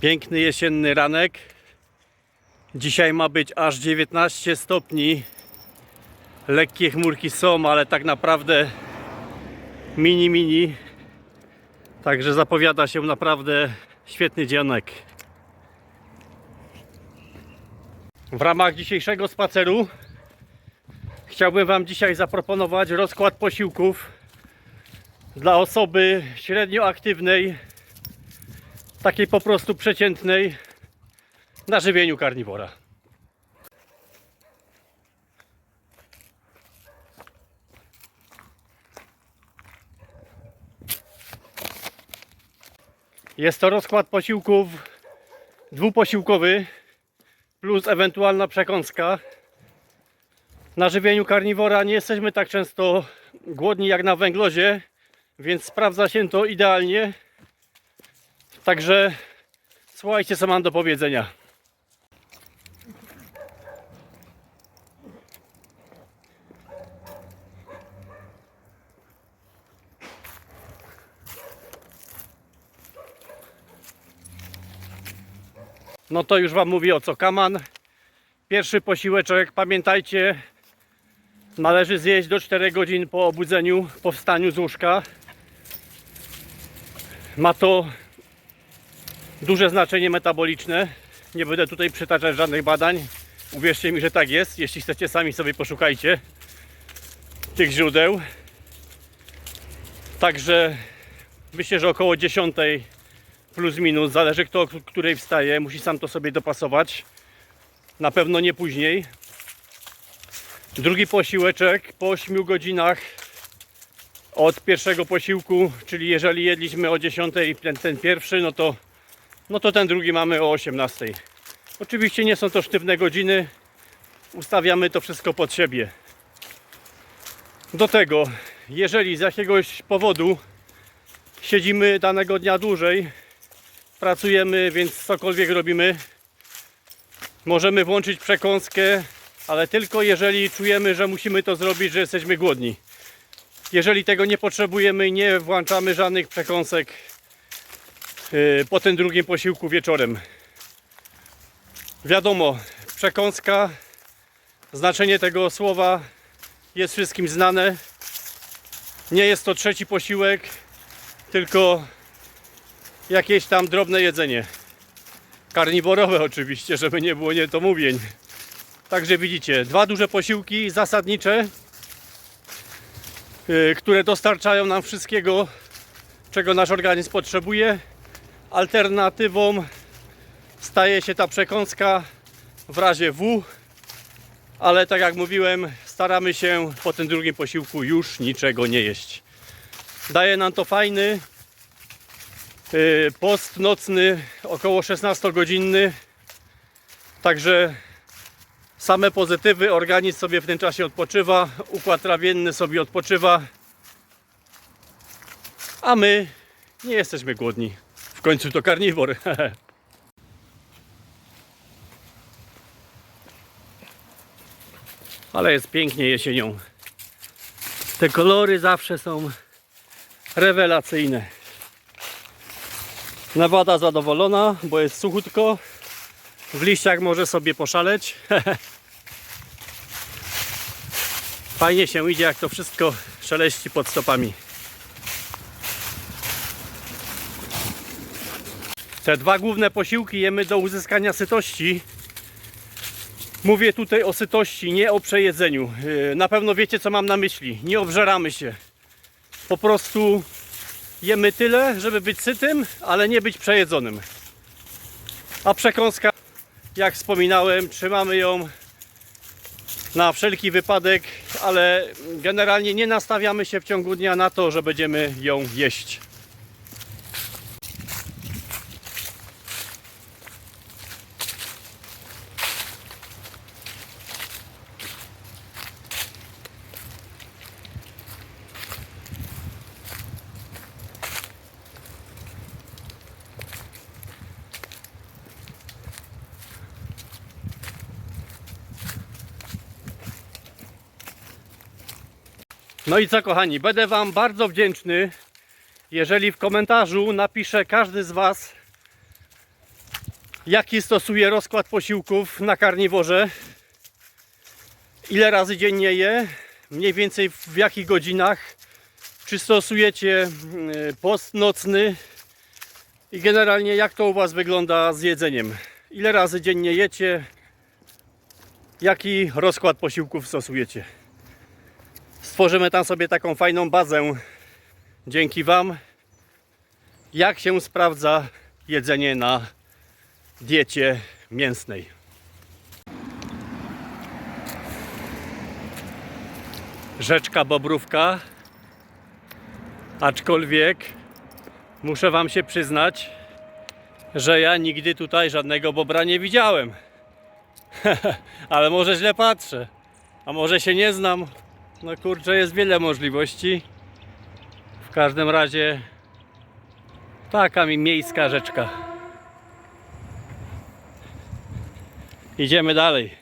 Piękny jesienny ranek. Dzisiaj ma być aż 19 stopni. Lekkie chmurki są, ale tak naprawdę mini mini. Także zapowiada się naprawdę świetny dzionek. W ramach dzisiejszego spaceru chciałbym Wam dzisiaj zaproponować rozkład posiłków dla osoby średnio aktywnej, takiej po prostu przeciętnej na żywieniu karniwora. Jest to rozkład posiłków dwuposiłkowy plus ewentualna przekąska. Na żywieniu karniwora nie jesteśmy tak często głodni jak na węglozie, więc sprawdza się to idealnie. Także słuchajcie, co mam do powiedzenia. No to już Wam mówię o co kaman. Pierwszy posiłeczek, pamiętajcie, należy zjeść do 4 godzin po obudzeniu, po wstaniu z łóżka. Ma to duże znaczenie metaboliczne. Nie będę tutaj przytaczać żadnych badań. Uwierzcie mi, że tak jest. Jeśli chcecie, sami sobie poszukajcie tych źródeł. Także myślę, że około 10 plus minus, zależy kto której wstaje, musi sam to sobie dopasować. Na pewno nie później. Drugi posiłeczek po 8 godzinach od pierwszego posiłku, czyli jeżeli jedliśmy o 10 ten, ten pierwszy, no to, no to ten drugi mamy o 18. Oczywiście nie są to sztywne godziny, ustawiamy to wszystko pod siebie. Do tego, jeżeli z jakiegoś powodu siedzimy danego dnia dłużej, pracujemy, więc cokolwiek robimy, możemy włączyć przekąskę, ale tylko jeżeli czujemy, że musimy to zrobić, że jesteśmy głodni. Jeżeli tego nie potrzebujemy, nie włączamy żadnych przekąsek po tym drugim posiłku wieczorem. Wiadomo, przekąska, znaczenie tego słowa jest wszystkim znane. Nie jest to trzeci posiłek, tylko jakieś tam drobne jedzenie. Karniworowe oczywiście, żeby nie było niedomówień. Także widzicie, dwa duże posiłki zasadnicze, yy, które dostarczają nam wszystkiego, czego nasz organizm potrzebuje. Alternatywą staje się ta przekąska w razie W, ale tak jak mówiłem, staramy się po tym drugim posiłku już niczego nie jeść. Daje nam to fajny yy, post nocny, około 16-godzinny. Także same pozytywy, organizm sobie w tym czasie odpoczywa, układ trawienny sobie odpoczywa, a my nie jesteśmy głodni. W końcu to karniwor. Ale jest pięknie jesienią. Te kolory zawsze są rewelacyjne. Nawada zadowolona, bo jest suchutko. W liściach może sobie poszaleć. Fajnie się idzie, jak to wszystko szeleści pod stopami. Te dwa główne posiłki jemy do uzyskania sytości. Mówię tutaj o sytości, nie o przejedzeniu. Yy, Na pewno wiecie, co mam na myśli. Nie obżeramy się. Po prostu jemy tyle, żeby być sytym, ale nie być przejedzonym. A przekąska, jak wspominałem, trzymamy ją na wszelki wypadek, ale generalnie nie nastawiamy się w ciągu dnia na to, że będziemy ją jeść. No i co kochani, będę Wam bardzo wdzięczny, jeżeli w komentarzu napisze każdy z Was jaki stosuję rozkład posiłków na karniworze, ile razy dziennie je, mniej więcej w jakich godzinach, czy stosujecie mm, post nocny i generalnie jak to u Was wygląda z jedzeniem. Ile razy dziennie jecie, jaki rozkład posiłków stosujecie. Stworzymy tam sobie taką fajną bazę dzięki Wam, jak się sprawdza jedzenie na diecie mięsnej. Rzeczka Bobrówka, aczkolwiek muszę Wam się przyznać, że ja nigdy tutaj żadnego bobra nie widziałem. Ale może źle patrzę, a może się nie znam. No kurczę, jest wiele możliwości. W każdym razie taka mi miejska rzeczka. Idziemy dalej.